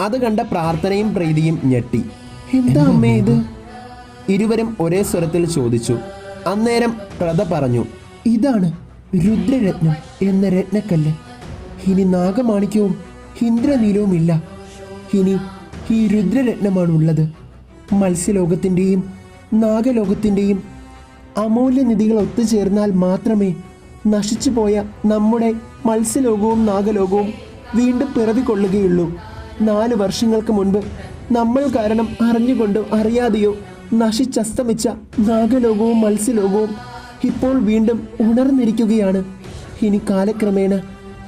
അത് കണ്ട പ്രാർത്ഥനയും പ്രീതിയും ഞെട്ടി. എന്താ അമ്മേ ഇത്? ഇരുവരും ഒരേ സ്വരത്തിൽ ചോദിച്ചു. അന്നേരം പ്രത പറഞ്ഞു ഇതാണ് രുദ്രരത്നം എന്ന രത്നക്കല്ല്. ഇനി നാഗമാണിക്യവും ഇന്ദ്രനീലവും ഇല്ല ഇനി ഈ രുദ്രരത്നമാണ് ഉള്ളത് മത്സ്യലോകത്തിന്റെയും നാഗലോകത്തിന്റെയും അമൂല്യനിധികൾ ഒത്തുചേർന്നാൽ മാത്രമേ നശിച്ചുപോയ നമ്മുടെ മത്സ്യലോകവും നാഗലോകവും വീണ്ടും പിറവിക്കൊള്ളുകയുള്ളൂ. നാല് വർഷങ്ങൾക്ക് മുൻപ് നമ്മൾ കാരണം അറിഞ്ഞുകൊണ്ടോ അറിയാതെയോ നശിച്ചസ്തമിച്ച നാഗലോകവും മത്സ്യലോകവും ഇപ്പോൾ വീണ്ടും ഉണർന്നിരിക്കുകയാണ്. ഇനി കാലക്രമേണ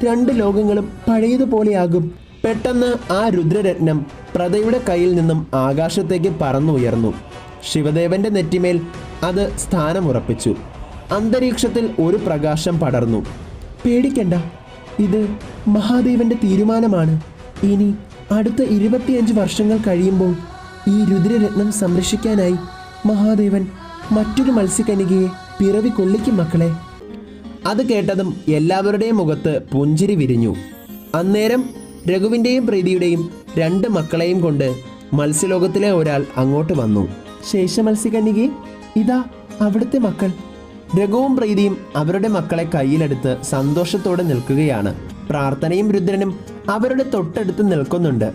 രണ്ട് ലോകങ്ങളും പഴയതുപോലെയാകും. പെട്ടെന്ന് ആ രുദ്രരത്നം പ്രതയുടെ കയ്യിൽ നിന്നും ആകാശത്തേക്ക് പറന്നുയർന്നു. ശിവദേവന്റെ നെറ്റിമേൽ അത് സ്ഥാനമുറപ്പിച്ചു. അന്തരീക്ഷത്തിൽ ഒരു പ്രകാശം പടർന്നു. പേടിക്കണ്ട ഇത് മഹാദേവന്റെ തീരുമാനമാണ്. ഇനി അടുത്ത ഇരുപത്തിയഞ്ച് വർഷങ്ങൾ കഴിയുമ്പോൾ ഈ രുദ്രരത്നം സംരക്ഷിക്കാനായി മഹാദേവൻ മറ്റൊരു മത്സ്യകനികയെ പിറവി കൊള്ളിക്കും മക്കളെ. അത് കേട്ടതും എല്ലാവരുടെയും മുഖത്ത് പുഞ്ചിരി വിരിഞ്ഞു. അന്നേരം രഘുവിന്റെയും പ്രീതിയുടെയും രണ്ട് മക്കളെയും കൊണ്ട് മത്സ്യലോകത്തിലെ ഒരാൾ അങ്ങോട്ട് വന്നു. ശേഷ മത്സ്യകന്യകെ ഇതാ അവിടുത്തെ മക്കൾ. രഘുവും പ്രീതിയും അവരുടെ മക്കളെ കയ്യിലെടുത്ത് സന്തോഷത്തോടെ നിൽക്കുകയാണ്. പ്രാർത്ഥനയും രുദ്രനും അവരുടെ തൊട്ടടുത്ത് നിൽക്കുന്നുണ്ട്.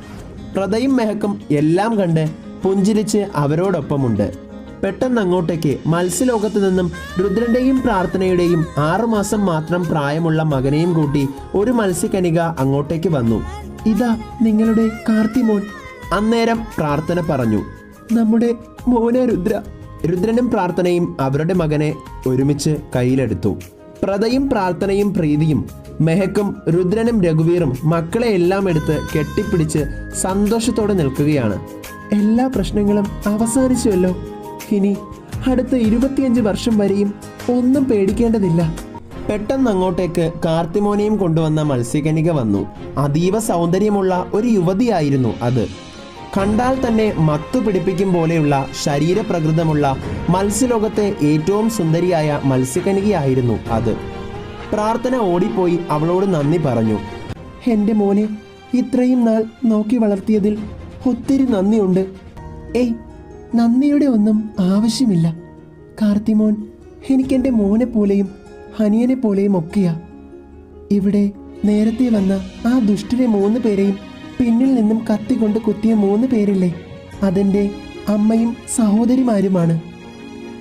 പ്രതയും മെഹക്കും എല്ലാം കണ്ട് പുഞ്ചിരിച്ച് അവരോടൊപ്പമുണ്ട്. പെട്ടെന്ന് അങ്ങോട്ടേക്ക് മത്സ്യലോകത്ത് നിന്നും രുദ്രന്റെയും പ്രാർത്ഥനയുടെയും ആറുമാസം മാത്രം പ്രായമുള്ള മകനെയും കൂട്ടി ഒരു മത്സ്യകനിക അങ്ങോട്ടേക്ക് വന്നു. ഇതാ നിങ്ങളുടെ കാർത്തിമോൻ അന്നേരം പ്രാർത്ഥന പറഞ്ഞു. നമ്മുടെ മോനെ രുദ്ര രുദ്രനും പ്രാർത്ഥനയും അവരുടെ മകനെ ഒരുമിച്ച് കയ്യിലെടുത്തു. പ്രതയും പ്രാർത്ഥനയും പ്രീതിയും മെഹക്കും രുദ്രനും രഘുവീറും മക്കളെ എല്ലാം എടുത്ത് കെട്ടിപ്പിടിച്ച് സന്തോഷത്തോടെ നിൽക്കുകയാണ്. എല്ലാ പ്രശ്നങ്ങളും അവസാനിച്ചുവല്ലോ. ഇനി അടുത്ത ഇരുപത്തിയഞ്ച് വർഷം വരെയും ഒന്നും പേടിക്കേണ്ടതില്ല. പെട്ടെന്ന് അങ്ങോട്ടേക്ക് കാർത്തിമോനെയും കൊണ്ടുവന്ന മത്സ്യകനിക വന്നു. അതീവ സൗന്ദര്യമുള്ള ഒരു യുവതിയായിരുന്നു അത്. കണ്ടാൽ തന്നെ മത്തു പിടിപ്പിക്കും പോലെയുള്ള ശരീരപ്രകൃതമുള്ള മത്സ്യലോകത്തെ ഏറ്റവും സുന്ദരിയായ മത്സ്യകനികയായിരുന്നു അത്. പ്രാർത്ഥന ഓടിപ്പോയി അവളോട് നന്ദി പറഞ്ഞു. എന്റെ മോനെ ഇത്രയും നാൾ നോക്കി വളർത്തിയതിൽ ഒത്തിരി നന്ദിയുണ്ട്. ഏയ് നന്ദിയുടെ ഒന്നും ആവശ്യമില്ല. കാർത്തിമോൻ എനിക്കെന്റെ മോനെ പോലെയും ഹനിയനെ പോലെയും ഒക്കെയാ. ഇവിടെ നേരത്തെ വന്ന ആ ദുഷ്ടരെ മൂന്ന് പേരെയും പിന്നിൽ നിന്നും കത്തിക്കൊണ്ട് കുത്തിയ മൂന്ന് പേരില്ലേ? അതെന്റെ അമ്മയും സഹോദരിമാരുമാണ്.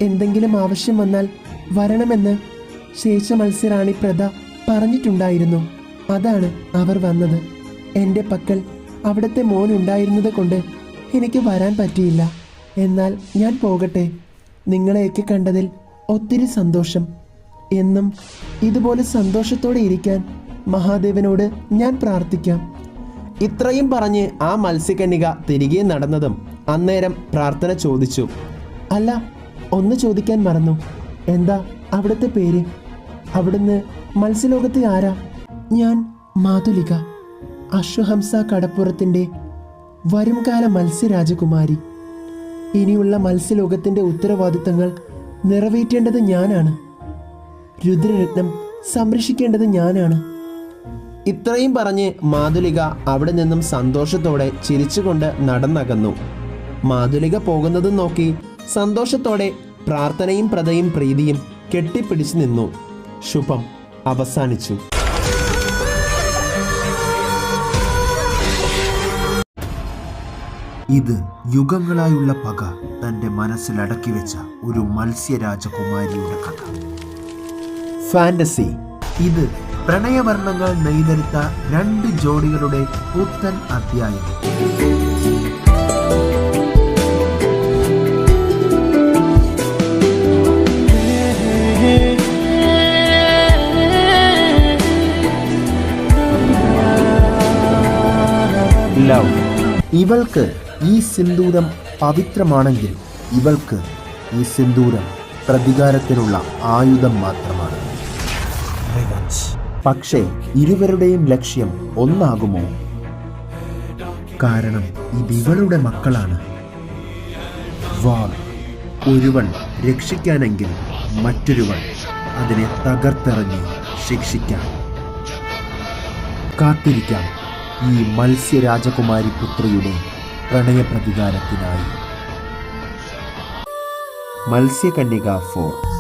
എന്തെങ്കിലും ആവശ്യം വന്നാൽ വരണമെന്ന് ശേഷ മത്സ്യറാണി പ്രത പറഞ്ഞിട്ടുണ്ടായിരുന്നു. അതാണ് അവർ വന്നത്. എന്റെ പക്കൽ അവിടുത്തെ മോൻ ഉണ്ടായിരുന്നത് കൊണ്ട് എനിക്ക് വരാൻ പറ്റിയില്ല. എന്നാൽ ഞാൻ പോകട്ടെ. നിങ്ങളെയൊക്കെ കണ്ടതിൽ ഒത്തിരി സന്തോഷം. എന്നും ഇതുപോലെ സന്തോഷത്തോടെ ഇരിക്കാൻ മഹാദേവനോട് ഞാൻ പ്രാർത്ഥിക്കാം. ഇത്രയും പറഞ്ഞ് ആ മത്സ്യകന്യക തിരികെ നടന്നതും അന്നേരം പ്രാർത്ഥന ചോദിച്ചു. അല്ല ഒന്ന് ചോദിക്കാൻ മറന്നു. എന്താ അവിടുത്തെ പേര്? അവിടുന്ന് മത്സ്യലോകത്തെ ആരാ? ഞാൻ മാതുലിക അശ്വഹംസ കടപ്പുറത്തിന്റെ വരുംകാല മത്സ്യരാജകുമാരി. ഇനിയുള്ള മത്സ്യലോകത്തിന്റെ ഉത്തരവാദിത്തങ്ങൾ നിറവേറ്റേണ്ടത് ഞാനാണ്. രുദ്രരത്നം സംരക്ഷിക്കേണ്ടത് ഞാനാണ്. ഇത്രയും പറഞ്ഞ് മാതുലിക അവിടെ നിന്നും സന്തോഷത്തോടെ ചിരിച്ചുകൊണ്ട് നടന്നകന്നു. മാതുലിക പോകുന്നതും നോക്കി സന്തോഷത്തോടെ പ്രാർത്ഥനയും പ്രതയും പ്രീതിയും കെട്ടിപ്പിടിച്ചു നിന്നു. ശുഭം അവസാനിച്ചു. ഇത് യുഗങ്ങളായുള്ള പക തന്റെ മനസ്സിൽ അടക്കി വെച്ച ഒരു മത്സ്യരാജകുമാരിയുടെ കഥ. ഫാന്റസി. ഇത് പ്രണയവർണങ്ങൾ നെയ്തെടുത്ത രണ്ട് ജോഡികളുടെ പുത്തൻ അധ്യായം. ലവ്. ഇവൾക്ക് ഈ സിന്ദൂരം പവിത്രമാണെങ്കിൽ ഇവൾക്ക് ഈ സിന്ദൂരം പ്രതികാരത്തിനുള്ള ആയുധം മാത്രമാണ്. പക്ഷേ ഇരുവരുടെയും ലക്ഷ്യം ഒന്നാകുമോ? കാരണം ഇത് ഇവളുടെ മക്കളാണ്. വാൾ ഒരുവൻ രക്ഷിക്കാനെങ്കിൽ മറ്റൊരുവൻ അതിനെ തകർത്തെറിഞ്ഞ് ശിക്ഷിക്കാം. കാത്തിരിക്കാം ഈ മത്സ്യരാജകുമാരി പുത്രിയുടെ പ്രണയപ്രതികാരത്തിനായി. മത്സ്യകന്യക ഫോർ